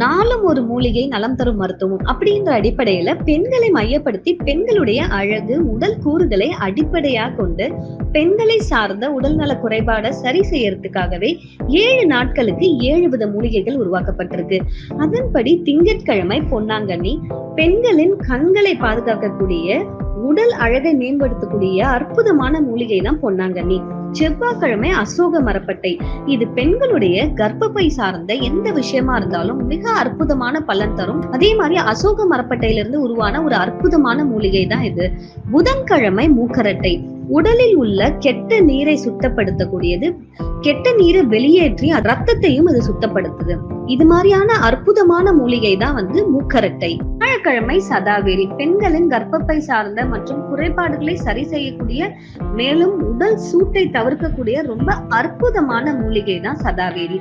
நாளும் ஒரு மூலிகை நலம் தரும் மருத்துவம் அப்படின்ற அடிப்படையில பெண்களை மையப்படுத்தி பெண்களுடைய அழகு உடல் கூறுகளை அடிப்படையாக கொண்டு பெண்களை சார்ந்த உடல்நல குறைபாடை சரி செய்யறதுக்காகவே ஏழு நாட்களுக்கு ஏழு வித மூலிகைகள் உருவாக்கப்பட்டிருக்கு. அதன்படி திங்கட்கிழமை பொன்னாங்கண்ணி பெண்களின் கண்களை பாதுகாக்கக்கூடிய உடல் அழகை மேம்படுத்தக்கூடிய அற்புதமான மூலிகை தான் பொன்னாங்கண்ணி. செவ்வாய்க்கிழமை அசோக மரப்பட்டை. இது பெண்களுடைய கர்ப்பப்பை சார்ந்த எந்த விஷயமா இருந்தாலும் மிக அற்புதமான பலன் தரும். அதே மாதிரி அசோக மரப்பட்டையிலிருந்து உருவான ஒரு அற்புதமான மூலிகை தான் இது. புதன்கிழமை மூக்கரட்டை. உடலில் உள்ள கெட்ட நீரை சுத்தப்படுத்தக்கூடியது. கெட்ட நீரை வெளியேற்றி ரத்தத்தையும் இது சுத்தப்படுத்துது. இது மாதிரியான அற்புதமான மூலிகை தான் வந்து மூக்கரட்டை. வியாழக்கிழமை சதாவேரி பெண்களின் கர்ப்பப்பை சார்ந்த மற்றும் குறைபாடுகளை சரி செய்யக்கூடிய மேலும் உடல் சூட்டை தவிர்க்கக்கூடிய ரொம்ப அற்புதமான மூலிகை தான் சதாவேரி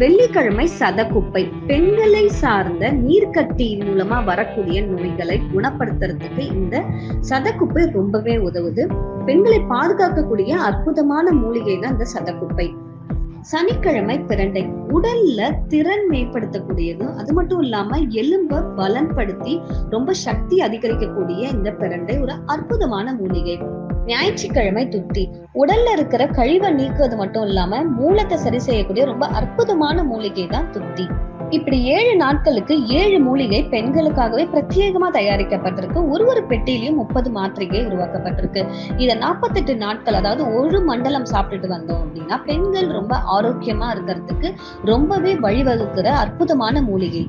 வெள்ளிக்கிழமை சதக்குப்பை. பெண்களை சார்ந்த நீர்க்கட்டியின் மூலமா வரக்கூடிய நோய்களை குணப்படுத்துறதுக்கு இந்த சதக்குப்பை ரொம்பவே உதவுது. பெண்களை பாதுகாக்கக்கூடிய அற்புதமான மூலிகை தான் இந்த சதக்குப்பை. சனிக்கிழமை பிரண்டை உடல்ல திறன் மேம்படுத்தக்கூடியதும் அது மட்டும் இல்லாம எலும்ப பலன்படுத்தி ரொம்ப சக்தி அதிகரிக்கக்கூடிய இந்த பிரண்டை ஒரு அற்புதமான மூலிகை. ஞாயிற்றுக்கிழமை துத்தி உடல்ல இருக்கிற கழிவை நீக்குவது மட்டும் இல்லாம மூலத்தை சரி செய்யக்கூடிய ரொம்ப அற்புதமான மூலிகை தான் துத்தி இப்படி ஏழு நாட்களுக்கு ஏழு மூலிகை பெண்களுக்காகவே பிரத்யேகமா தயாரிக்கப்பட்டிருக்கு. ஒரு ஒரு பெட்டியிலையும் முப்பது மாத்திரைகை உருவாக்கப்பட்டிருக்கு. இதை நாற்பத்தெட்டு நாட்கள் அதாவது ஒரு மண்டலம் சாப்பிட்டுட்டு வந்தோம் அப்படின்னா பெண்கள் ரொம்ப ஆரோக்கியமா இருக்கிறதுக்கு ரொம்பவே வழிவகுக்கிற அற்புதமான மூலிகை.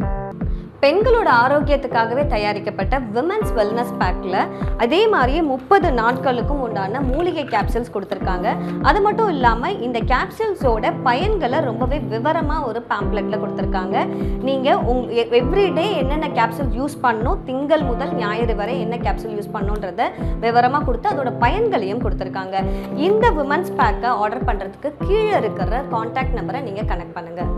பெண்களோட ஆரோக்கியத்துக்காகவே தயாரிக்கப்பட்ட விமன்ஸ் வெல்னஸ் பேக்கில் அதே மாதிரியே முப்பது நாட்களுக்கும் உண்டான மூலிகை கேப்சூல்ஸ் கொடுத்துருக்காங்க. அது மட்டும் இல்லாமல் இந்த கேப்சூல்ஸோட பயன்களை ரொம்பவே விவரமாக ஒரு பேம்ப்ளெட்டில் கொடுத்துருக்காங்க. நீங்கள் உங் எவ்ரிடே என்னென்ன கேப்சூல் யூஸ் பண்ணணும் திங்கள் முதல் ஞாயிறு வரை என்ன கேப்சூல் யூஸ் பண்ணுன்றத விவரமாக கொடுத்து அதோட பயன்களையும் கொடுத்துருக்காங்க. இந்த விமன்ஸ் பேக்கை ஆர்டர் பண்ணுறதுக்கு கீழே இருக்கிற காண்டாக்ட் நம்பரை நீங்கள் கனெக்ட் பண்ணுங்கள்